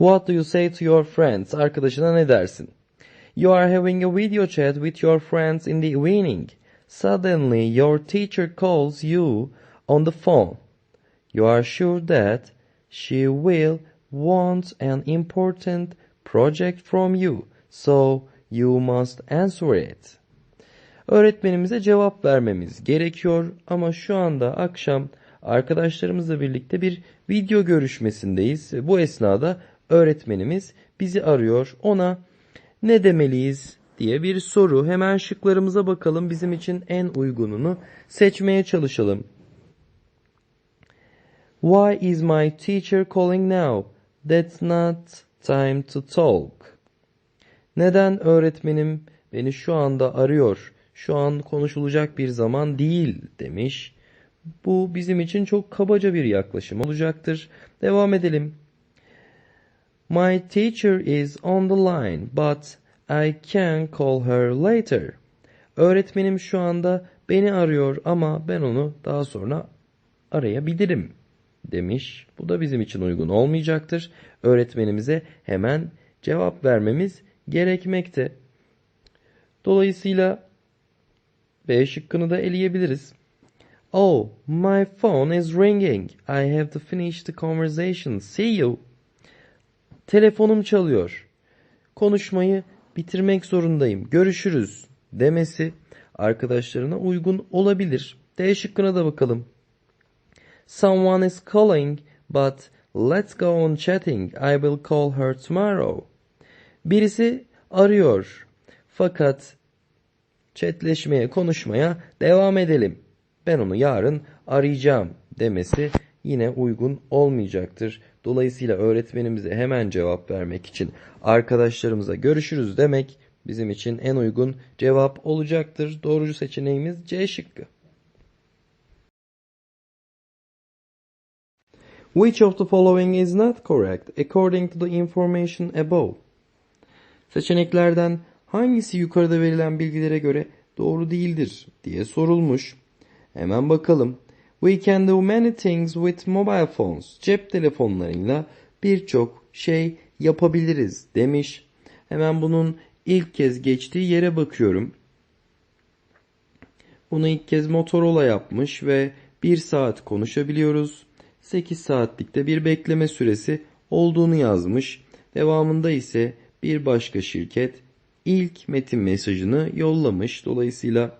What do you say to your friends? Arkadaşına ne dersin? You are having a video chat with your friends in the evening. Suddenly your teacher calls you on the phone. You are sure that she will want an important project from you. So you must answer it. Öğretmenimize cevap vermemiz gerekiyor ama şu anda akşam arkadaşlarımızla birlikte bir video görüşmesindeyiz. Bu esnada öğretmenimiz bizi arıyor. Ona ne demeliyiz diye bir soru. Hemen şıklarımıza bakalım. Bizim için en uygununu seçmeye çalışalım. Why is my teacher calling now? That's not time to talk. Neden öğretmenim beni şu anda arıyor? Şu an konuşulacak bir zaman değil demiş. Bu bizim için çok kabaca bir yaklaşım olacaktır. Devam edelim. My teacher is on the line but I can call her later. Öğretmenim şu anda beni arıyor ama ben onu daha sonra arayabilirim demiş. Bu da bizim için uygun olmayacaktır. Öğretmenimize hemen cevap vermemiz gerekmekte. Dolayısıyla B şıkkını da eleyebiliriz. Oh, my phone is ringing. I have to finish the conversation. See you. Telefonum çalıyor. Konuşmayı bitirmek zorundayım. Görüşürüz demesi arkadaşlarına uygun olabilir. D şıkkına da bakalım. Someone is calling but let's go on chatting. I will call her tomorrow. Birisi arıyor. Fakat chatleşmeye, konuşmaya devam edelim. Ben onu yarın arayacağım demesi yine uygun olmayacaktır. Dolayısıyla öğretmenimize hemen cevap vermek için arkadaşlarımıza görüşürüz demek bizim için en uygun cevap olacaktır. Doğrucu seçeneğimiz C şıkkı. Which of the following is not correct according to the information above? Seçeneklerden hangisi yukarıda verilen bilgilere göre doğru değildir diye sorulmuş. Hemen bakalım. We can do many things with mobile phones. Cep telefonlarıyla birçok şey yapabiliriz demiş. Hemen bunun ilk kez geçtiği yere bakıyorum. Bunu ilk kez Motorola yapmış ve 1 saat konuşabiliyoruz. 8 saatlikte bir bekleme süresi olduğunu yazmış. Devamında ise bir başka şirket ilk metin mesajını yollamış. Dolayısıyla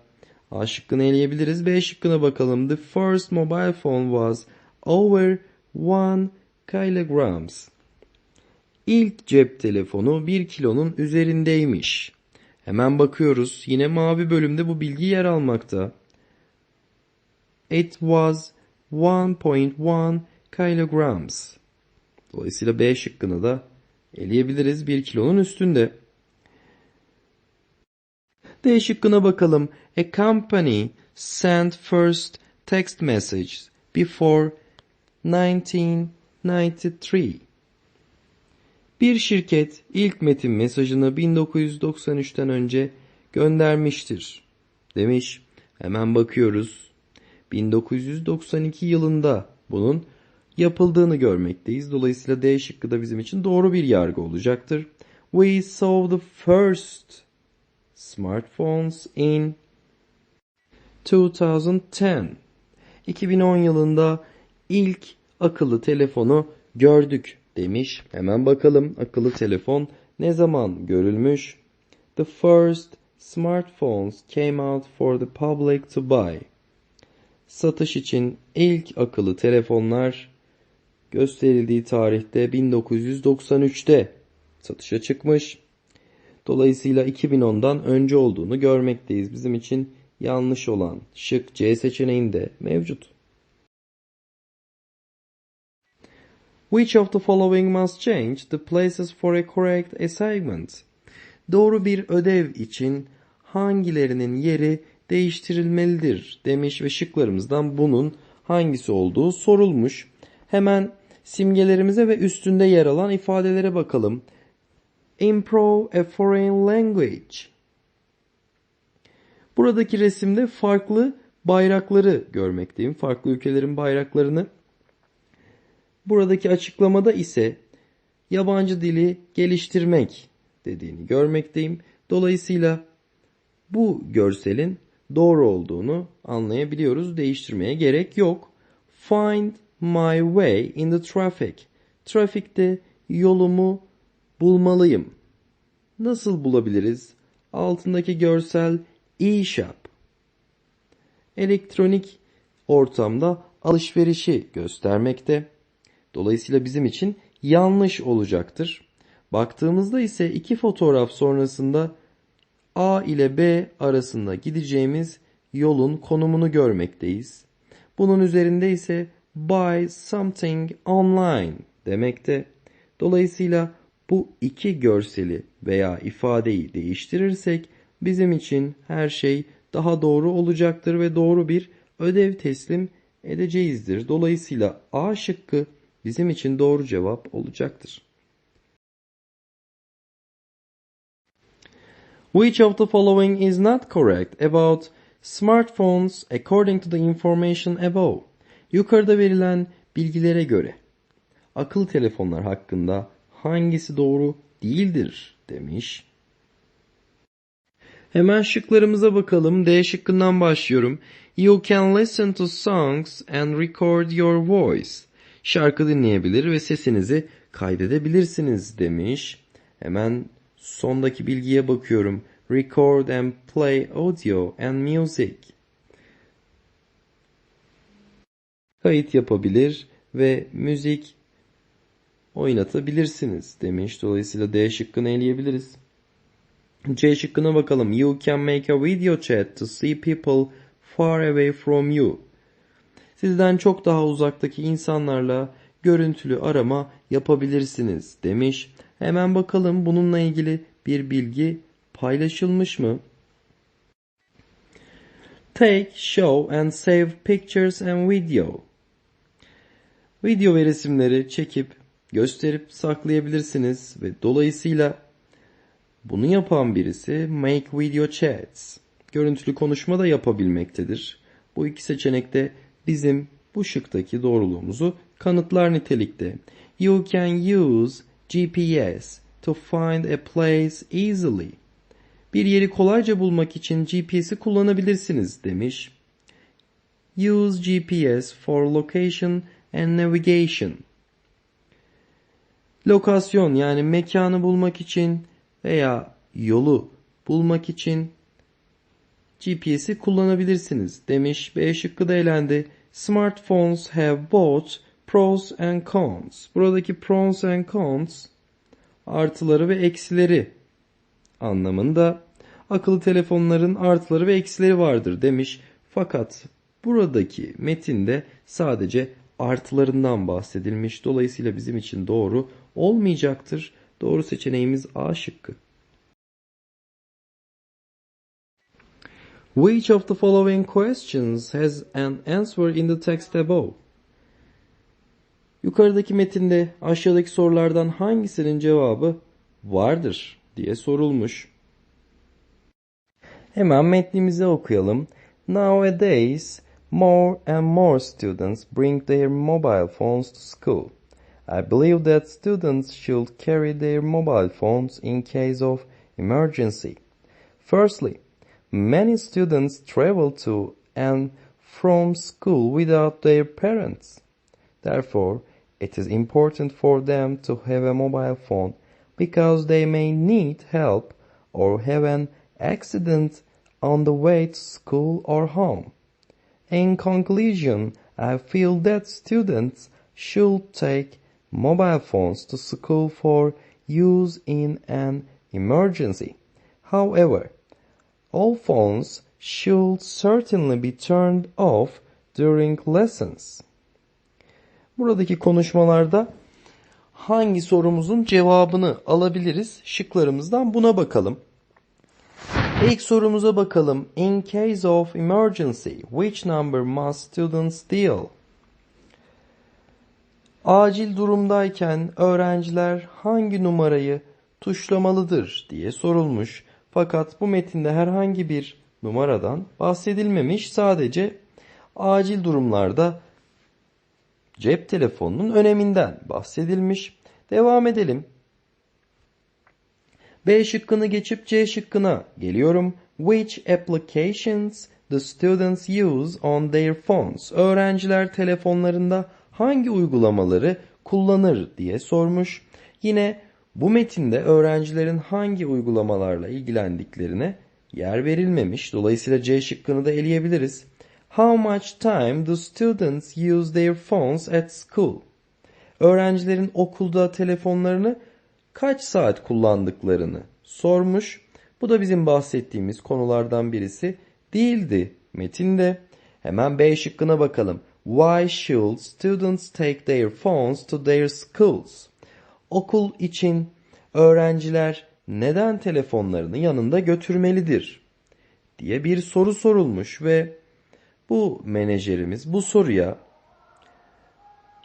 A şıkkını eleyebiliriz. B şıkkına bakalım. The first mobile phone was over 1 kilograms. İlk cep telefonu 1 kilonun üzerindeymiş. Hemen bakıyoruz. Yine mavi bölümde bu bilgi yer almakta. It was 1.1 kilograms. Dolayısıyla B şıkkını da eleyebiliriz. 1 kilonun üstünde. D şıkkına bakalım. A company sent first text message before 1993. Bir şirket ilk metin mesajını 1993'ten önce göndermiştir. Demiş. Hemen bakıyoruz. 1992 yılında bunun yapıldığını görmekteyiz. Dolayısıyla D şıkkı da bizim için doğru bir yargı olacaktır. We saw the first smartphones in 2010. 2010 yılında ilk akıllı telefonu gördük demiş. Hemen bakalım akıllı telefon ne zaman görülmüş? The first smartphones came out for the public to buy. Satış için ilk akıllı telefonlar gösterildiği tarihte 1993'te satışa çıkmış. Dolayısıyla 2010'dan önce olduğunu görmekteyiz. Bizim için yanlış olan şık C seçeneğinde mevcut. Which of the following must change the places for a correct assignment? Doğru bir ödev için hangilerinin yeri değiştirilmelidir demiş ve şıklarımızdan bunun hangisi olduğu sorulmuş. Hemen simgelerimize ve üstünde yer alan ifadelere bakalım. Improve a foreign language. Buradaki resimde farklı bayrakları görmekteyim. Farklı ülkelerin bayraklarını. Buradaki açıklamada ise yabancı dili geliştirmek dediğini görmekteyim. Dolayısıyla bu görselin doğru olduğunu anlayabiliyoruz. Değiştirmeye gerek yok. Find my way in the traffic. Trafikte yolumu bulmalıyım. Nasıl bulabiliriz? Altındaki görsel e-shop. Elektronik ortamda alışverişi göstermekte. Dolayısıyla bizim için yanlış olacaktır. Baktığımızda ise iki fotoğraf sonrasında A ile B arasında gideceğimiz yolun konumunu görmekteyiz. Bunun üzerinde ise buy something online demekte. Dolayısıyla bu iki görseli veya ifadeyi değiştirirsek bizim için her şey daha doğru olacaktır ve doğru bir ödev teslim edeceğizdir. Dolayısıyla A şıkkı bizim için doğru cevap olacaktır. Which of the following is not correct about smartphones according to the information above? Yukarıda verilen bilgilere göre akıl telefonlar hakkında hangisi doğru değildir demiş. Hemen şıklarımıza bakalım. D şıkkından başlıyorum. You can listen to songs and record your voice. Şarkı dinleyebilir ve sesinizi kaydedebilirsiniz demiş. Hemen sondaki bilgiye bakıyorum. Record and play audio and music. Kayıt yapabilir ve müzik oynatabilirsiniz demiş. Dolayısıyla D şıkkını eleyebiliriz. C şıkkına bakalım. You can make a video chat to see people far away from you. Sizden çok daha uzaktaki insanlarla görüntülü arama yapabilirsiniz demiş. Hemen bakalım bununla ilgili bir bilgi paylaşılmış mı? Take, show and save pictures and video. Video ve resimleri çekip gösterip saklayabilirsiniz ve dolayısıyla bunu yapan birisi make video chats. Görüntülü konuşma da yapabilmektedir. Bu iki seçenekte bizim bu şıktaki doğruluğumuzu kanıtlar nitelikte. You can use GPS to find a place easily. Bir yeri kolayca bulmak için GPS'i kullanabilirsiniz demiş. Use GPS for location and navigation. Lokasyon yani mekanı bulmak için veya yolu bulmak için GPS'i kullanabilirsiniz demiş. B şıkkı da elendi. Smartphones have both pros and cons. Buradaki pros and cons artıları ve eksileri anlamında akıllı telefonların artıları ve eksileri vardır demiş. Fakat buradaki metinde sadece artılarından bahsedilmiş. Dolayısıyla bizim için doğru olmayacaktır. Doğru seçeneğimiz A şıkkı. Which of the following questions has an answer in the text above? Yukarıdaki metinde aşağıdaki sorulardan hangisinin cevabı vardır diye sorulmuş. Hemen metnimizi okuyalım. Nowadays, more and more students bring their mobile phones to school. I believe that students should carry their mobile phones in case of emergency. Firstly, many students travel to and from school without their parents. Therefore, it is important for them to have a mobile phone because they may need help or have an accident on the way to school or home. In conclusion, I feel that students should take mobile phones to school for use in an emergency. However, all phones should certainly be turned off during lessons. Buradaki konuşmalarda hangi sorumuzun cevabını alabiliriz? Şıklarımızdan buna bakalım. İlk sorumuza bakalım. In case of emergency, which number must students dial? Acil durumdayken öğrenciler hangi numarayı tuşlamalıdır diye sorulmuş. Fakat bu metinde herhangi bir numaradan bahsedilmemiş. Sadece acil durumlarda cep telefonunun öneminden bahsedilmiş. Devam edelim. B şıkkını geçip C şıkkına geliyorum. Which applications the students use on their phones? Öğrenciler telefonlarında hangi uygulamaları kullanır diye sormuş. Yine bu metinde öğrencilerin hangi uygulamalarla ilgilendiklerine yer verilmemiş. Dolayısıyla C şıkkını da eleyebiliriz. How much time do students use their phones at school? Öğrencilerin okulda telefonlarını kaç saat kullandıklarını sormuş. Bu da bizim bahsettiğimiz konulardan birisi değildi metinde. Hemen B şıkkına bakalım. Why should students take their phones to their schools? Okul için öğrenciler neden telefonlarını yanında götürmelidir? diye bir soru sorulmuş ve bu menajerimiz bu soruya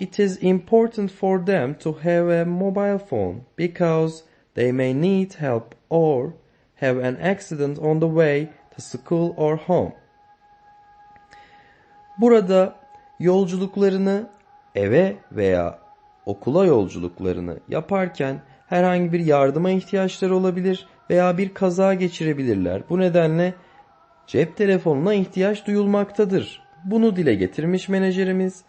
It is important for them to have a mobile phone because they may need help or have an accident on the way to school or home. Burada yolculuklarını eve veya okula yolculuklarını yaparken herhangi bir yardıma ihtiyaçları olabilir veya bir kaza geçirebilirler. Bu nedenle cep telefonuna ihtiyaç duyulmaktadır. Bunu dile getirmiş menajerimiz.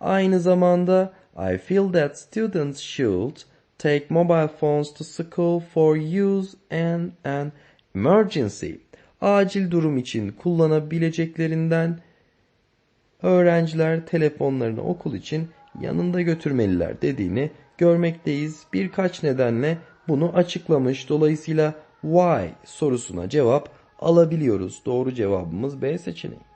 Aynı zamanda I feel that students should take mobile phones to school for use in an emergency. Acil durum için kullanabileceklerinden öğrenciler telefonlarını okul için yanında götürmeliler dediğini görmekteyiz. Birkaç nedenle bunu açıklamış. Dolayısıyla why sorusuna cevap alabiliyoruz. Doğru cevabımız B seçeneği.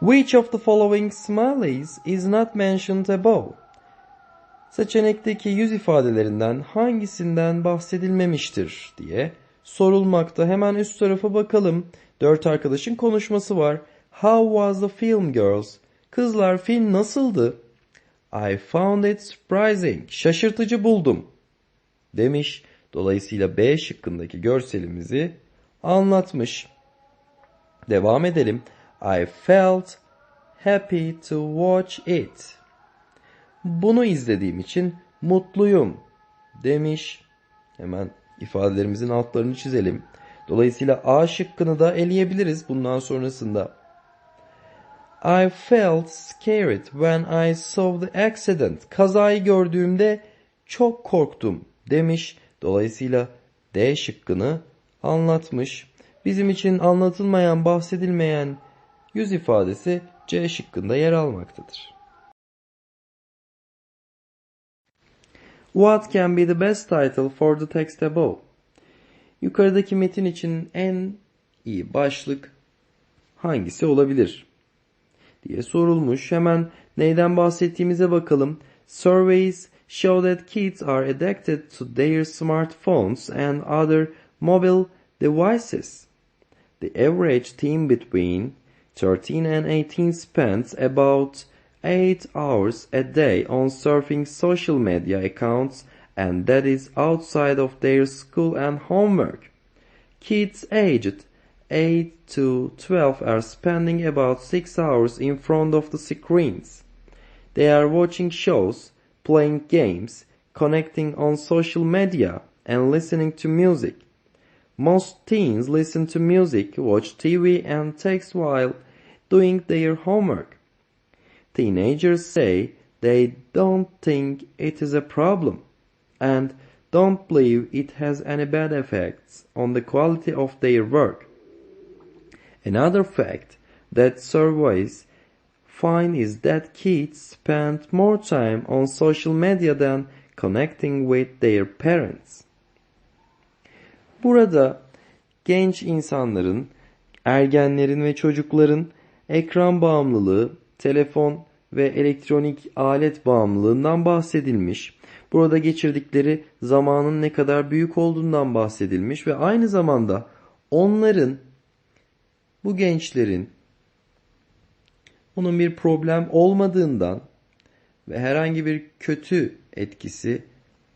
Which of the following smileys is not mentioned above? Seçenekteki yüz ifadelerinden hangisinden bahsedilmemiştir diye sorulmakta. Hemen üst tarafa bakalım. Dört arkadaşın konuşması var. How was the film girls? Kızlar film nasıldı? I found it surprising. Şaşırtıcı buldum. Demiş. Dolayısıyla B şıkkındaki görselimizi anlatmış. Devam edelim. I felt happy to watch it. Bunu izlediğim için mutluyum demiş. Hemen ifadelerimizin altlarını çizelim. Dolayısıyla A şıkkını da eleyebiliriz bundan sonrasında. I felt scared when I saw the accident. Kazayı gördüğümde çok korktum demiş. Dolayısıyla D şıkkını anlatmış. Bizim için anlatılmayan, bahsedilmeyen yüz ifadesi C şıkkında yer almaktadır. What can be the best title for the text above? Yukarıdaki metin için en iyi başlık hangisi olabilir? diye sorulmuş. Hemen neyden bahsettiğimize bakalım. Surveys show that kids are addicted to their smartphones and other mobile devices. The average teen between 13 and 18 spends about 8 hours a day on surfing social media accounts and that is outside of their school and homework. Kids aged 8 to 12 are spending about 6 hours in front of the screens. They are watching shows, playing games, connecting on social media, and listening to music. Most teens listen to music, watch TV, and text while doing their homework. Teenagers say they don't think it is a problem and don't believe it has any bad effects on the quality of their work. Another fact that surveys find is that kids spend more time on social media than connecting with their parents. Burada genç insanların, ergenlerin ve çocukların ekran bağımlılığı, telefon ve elektronik alet bağımlılığından bahsedilmiş. Burada geçirdikleri zamanın ne kadar büyük olduğundan bahsedilmiş ve aynı zamanda onların bu gençlerin onun bir problem olmadığından ve herhangi bir kötü etkisi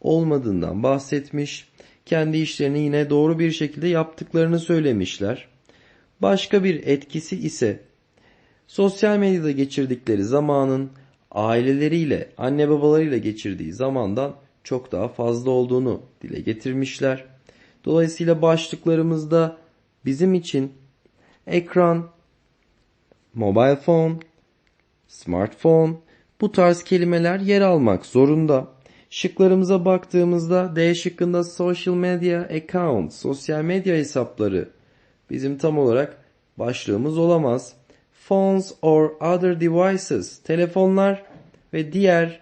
olmadığından bahsetmiş. Kendi işlerini yine doğru bir şekilde yaptıklarını söylemişler. Başka bir etkisi ise sosyal medyada geçirdikleri zamanın aileleriyle, anne babalarıyla geçirdiği zamandan çok daha fazla olduğunu dile getirmişler. Dolayısıyla başlıklarımızda bizim için ekran, mobile phone, smartphone bu tarz kelimeler yer almak zorunda. Şıklarımıza baktığımızda D şıkkında social media account, sosyal medya hesapları bizim tam olarak başlığımız olamaz. Phones or other devices, telefonlar ve diğer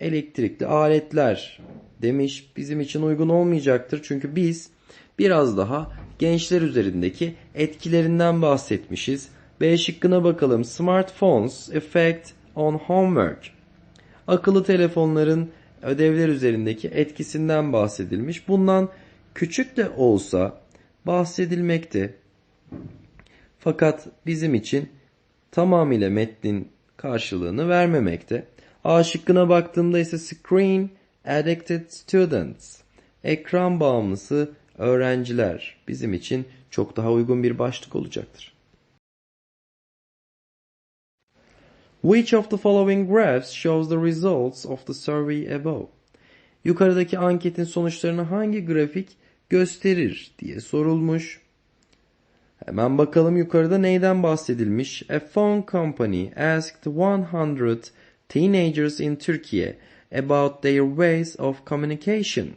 elektrikli aletler demiş bizim için uygun olmayacaktır. Çünkü biz biraz daha gençler üzerindeki etkilerinden bahsetmişiz. B şıkkına bakalım. Smartphones effect on homework. Akıllı telefonların ödevler üzerindeki etkisinden bahsedilmiş. Bundan küçük de olsa bahsedilmekte. Fakat bizim için tamamıyla metnin karşılığını vermemekte. A şıkkına baktığımda ise screen addicted students. Ekran bağımlısı öğrenciler bizim için çok daha uygun bir başlık olacaktır. Which of the following graphs shows the results of the survey above? Yukarıdaki anketin sonuçlarını hangi grafik gösterir diye sorulmuş. Hemen bakalım yukarıda neyden bahsedilmiş. A phone company asked 100 teenagers in Turkey about their ways of communication.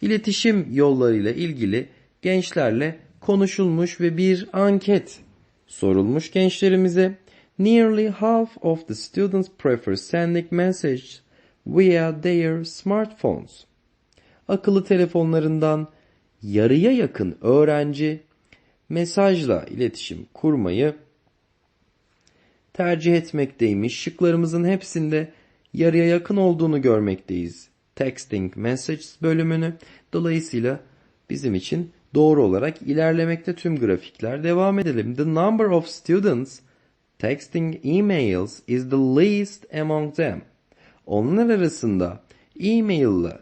İletişim yollarıyla ilgili gençlerle konuşulmuş ve bir anket sorulmuş gençlerimize. Nearly half of the students prefer sending messages via their smartphones. Akıllı telefonlarından yarıya yakın öğrenci mesajla iletişim kurmayı tercih etmekteymiş. Şıklarımızın hepsinde yarıya yakın olduğunu görmekteyiz. Texting Messages bölümünü. Dolayısıyla bizim için doğru olarak ilerlemekte tüm grafikler. Devam edelim. The number of students texting emails is the least among them. Onlar arasında e-mail ile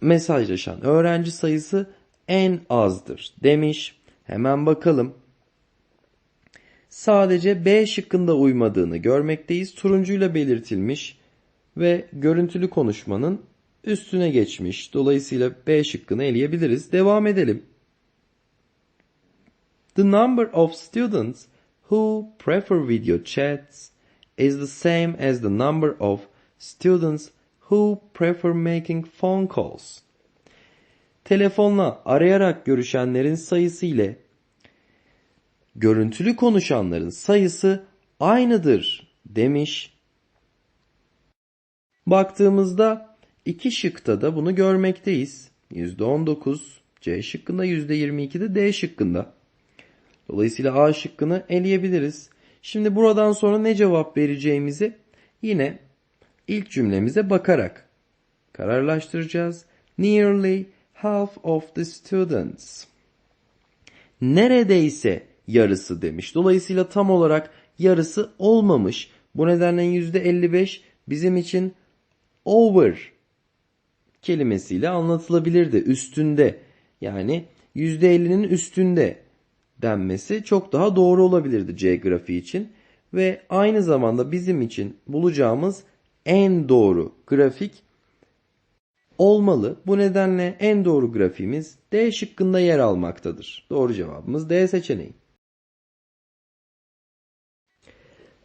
mesajlaşan öğrenci sayısı en azdır demiş. Hemen bakalım. Sadece B şıkkında uymadığını görmekteyiz. Turuncuyla belirtilmiş ve görüntülü konuşmanın üstüne geçmiş. Dolayısıyla B şıkkını eleyebiliriz. Devam edelim. The number of students who prefer video chats is the same as the number of students who prefer making phone calls. Telefonla arayarak görüşenlerin sayısı ile görüntülü konuşanların sayısı aynıdır demiş. Baktığımızda iki şıkta da bunu görmekteyiz. %19 C şıkkında %22 de D şıkkında. Dolayısıyla A şıkkını eleyebiliriz. Şimdi buradan sonra ne cevap vereceğimizi yine ilk cümlemize bakarak kararlaştıracağız. Nearly half of the students. Neredeyse yarısı demiş. Dolayısıyla tam olarak yarısı olmamış. Bu nedenle %55 bizim için over kelimesiyle anlatılabilirdi. Üstünde yani %50'nin üstünde denmesi çok daha doğru olabilirdi C grafiği için. Ve aynı zamanda bizim için bulacağımız en doğru grafik olmalı. Bu nedenle en doğru grafiğimiz D şıkkında yer almaktadır. Doğru cevabımız D seçeneği.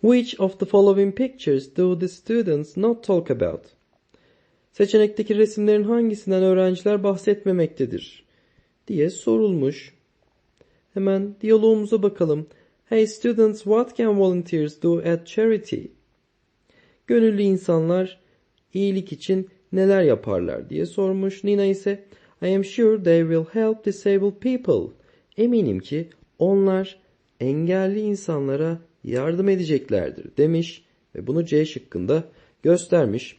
Which of the following pictures do the students not talk about? Seçenekteki resimlerin hangisinden öğrenciler bahsetmemektedir? diye sorulmuş. Hemen diyalogumuza bakalım. Hey students, what can volunteers do at charity? Gönüllü insanlar iyilik için neler yaparlar diye sormuş. Nina ise I am sure they will help disabled people. Eminim ki onlar engelli insanlara yardım edeceklerdir demiş ve bunu C şıkkında göstermiş.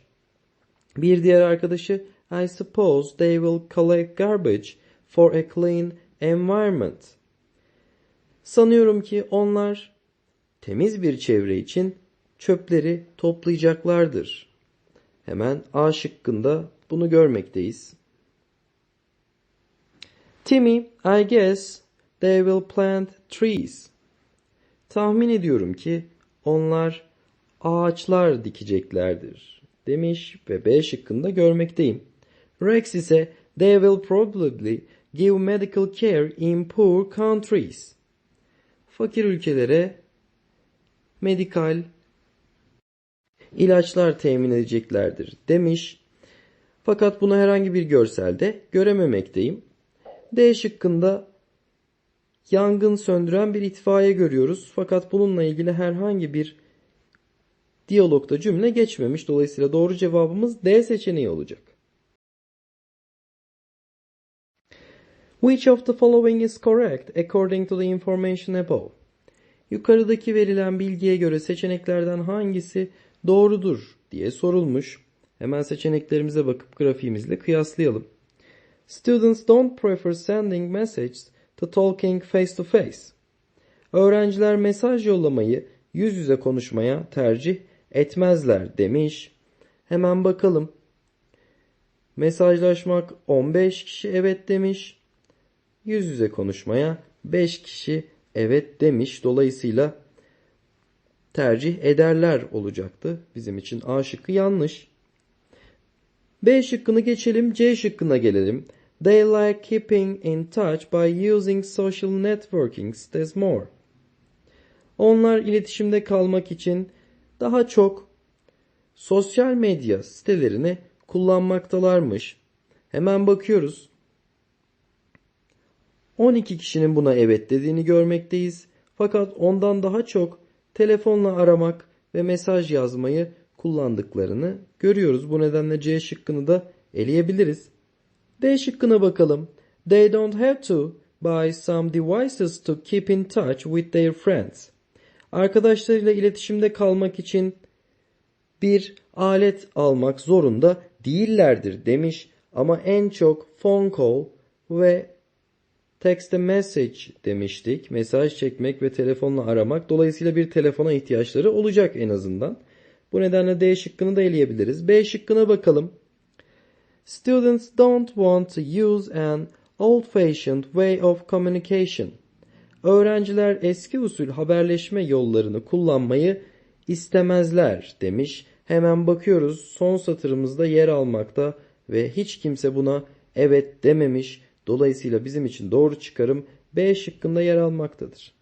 Bir diğer arkadaşı I suppose they will collect garbage for a clean environment. Sanıyorum ki onlar temiz bir çevre için çöpleri toplayacaklardır. Hemen A şıkkında bunu görmekteyiz. Timmy, I guess they will plant trees. Tahmin ediyorum ki onlar ağaçlar dikeceklerdir demiş ve B şıkkında görmekteyim. Rex ise they will probably give medical care in poor countries. Fakir ülkelere medikal ilaçlar temin edeceklerdir demiş. Fakat bunu herhangi bir görselde görememekteyim. D şıkkında yangın söndüren bir itfaiye görüyoruz. Fakat bununla ilgili herhangi bir diyalogda cümle geçmemiş. Dolayısıyla doğru cevabımız D seçeneği olacak. Which of the following is correct according to the information above? Yukarıdaki verilen bilgiye göre seçeneklerden hangisi doğrudur diye sorulmuş. Hemen seçeneklerimize bakıp grafiğimizle kıyaslayalım. Students don't prefer sending messages to talking face to face. Öğrenciler mesaj yollamayı yüz yüze konuşmaya tercih etmezler demiş. Hemen bakalım. Mesajlaşmak 15 kişi evet demiş. Yüz yüze konuşmaya 5 kişi evet demiş. Dolayısıyla tercih ederler olacaktı. Bizim için A şıkkı yanlış. B şıkkını geçelim. C şıkkına gelelim. They like keeping in touch by using social networking sites more. Onlar iletişimde kalmak için daha çok sosyal medya sitelerini kullanmaktalarmış. Hemen bakıyoruz. 12 kişinin buna evet dediğini görmekteyiz. Fakat ondan daha çok telefonla aramak ve mesaj yazmayı kullandıklarını görüyoruz. Bu nedenle C şıkkını da eleyebiliriz. D şıkkına bakalım. They don't have to buy some devices to keep in touch with their friends. Arkadaşlarıyla iletişimde kalmak için bir alet almak zorunda değillerdir demiş ama en çok phone call ve text message demiştik. Mesaj çekmek ve telefonla aramak. Dolayısıyla bir telefona ihtiyaçları olacak en azından. Bu nedenle D şıkkını da eleyebiliriz. B şıkkına bakalım. Students don't want to use an old-fashioned way of communication. Öğrenciler eski usul haberleşme yollarını kullanmayı istemezler demiş. Hemen bakıyoruz son satırımızda yer almakta ve hiç kimse buna evet dememiş. Dolayısıyla bizim için doğru çıkarım B şıkkında yer almaktadır.